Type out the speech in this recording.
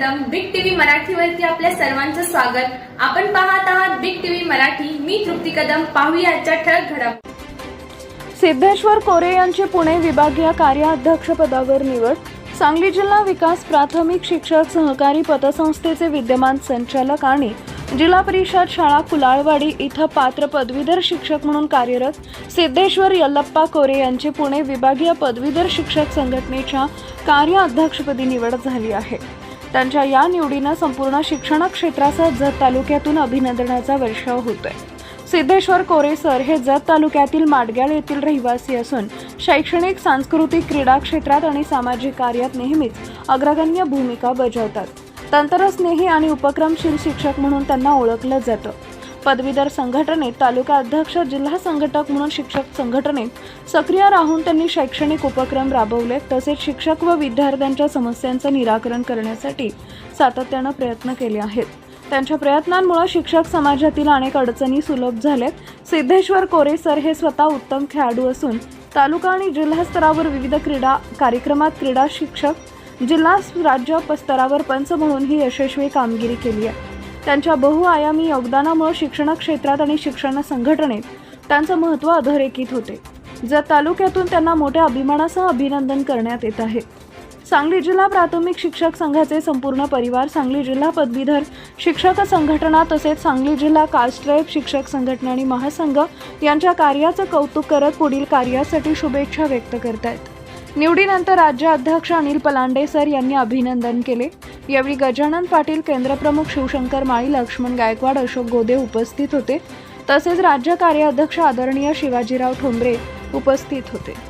मराठीवरती आपल्या सर्वांचं स्वागत. आपण पाहत आहात बिग टीव्ही मराठी. मी तृप्ती कदम. पाहूया आजच्या ठळक घडामोडी. सिद्धेश्वर कोरे यांची पुणे विभागीय कार्याध्यक्षपदावर निवड. सांगली जिल्हा विकास प्राथमिक शिक्षक सहकारी पतसंस्थेचे विद्यमान संचालक आणि जिल्हा परिषद शाळा कुलाळवाडी इथं पात्र पदवीधर शिक्षक म्हणून कार्यरत सिद्धेश्वर यल्लप्पा कोरे यांची पुणे विभागीय पदवीधर शिक्षक संघटनेच्या कार्याध्यक्षपदी निवड झाली आहे. त्यांच्या या निवडीनं संपूर्ण शिक्षण क्षेत्रासह जत तालुक्यातून अभिनंदनाचा वर्षाव होतोय. सिद्धेश्वर कोरेसर हे जत तालुक्यातील माडग्याळ येथील रहिवासी असून शैक्षणिक सांस्कृतिक क्रीडा क्षेत्रात आणि सामाजिक कार्यात नेहमीच अग्रगण्य भूमिका बजावतात. तंत्रस्नेही आणि उपक्रमशील शिक्षक म्हणून त्यांना ओळखलं जातं. पदवीधर संघटनेत तालुका अध्यक्ष जिल्हा संघटक म्हणून शिक्षक संघटनेत सक्रिय राहून त्यांनी शैक्षणिक उपक्रम राबवले. तसेच शिक्षक व विद्यार्थ्यांच्या समस्यांचं निराकरण करण्यासाठी सातत्यानं प्रयत्न केले आहेत. त्यांच्या प्रयत्नांमुळे शिक्षक समाजातील अनेक अडचणी सुलभ झाल्यात. सिद्धेश्वर कोरे सर हे स्वतः उत्तम खेळाडू असून तालुका आणि जिल्हा स्तरावर विविध क्रीडा कार्यक्रमात क्रीडा शिक्षक जिल्हा राज्य स्तरावर पंच म्हणून ही यशस्वी कामगिरी केली आहे. त्यांच्या बहुआयामी योगदानामुळे शिक्षण क्षेत्रात आणि शिक्षण संघटनेत त्यांचं महत्त्व अधोरेखित होते. जर तालुक्यातून त्यांना मोठ्या अभिमानासह अभिनंदन करण्यात येत आहे. सांगली जिल्हा प्राथमिक शिक्षक संघाचे संपूर्ण परिवार सांगली जिल्हा पदवीधर शिक्षक संघटना तसेच सांगली जिल्हा कास्ट्राईब शिक्षक संघटना आणि महासंघ यांच्या कार्याचं कौतुक करत पुढील कार्यासाठी शुभेच्छा व्यक्त करत आहेत निवडीनंतर राज्य अध्यक्ष अनिल पलांडे सर यांनी अभिनंदन केले. यावेळी गजानन पाटील केंद्रप्रमुख शिवशंकर माळी लक्ष्मण गायकवाड अशोक गोदे उपस्थित होते. तसेच राज्य कार्याध्यक्ष आदरणीय शिवाजीराव ठोंबरे उपस्थित होते.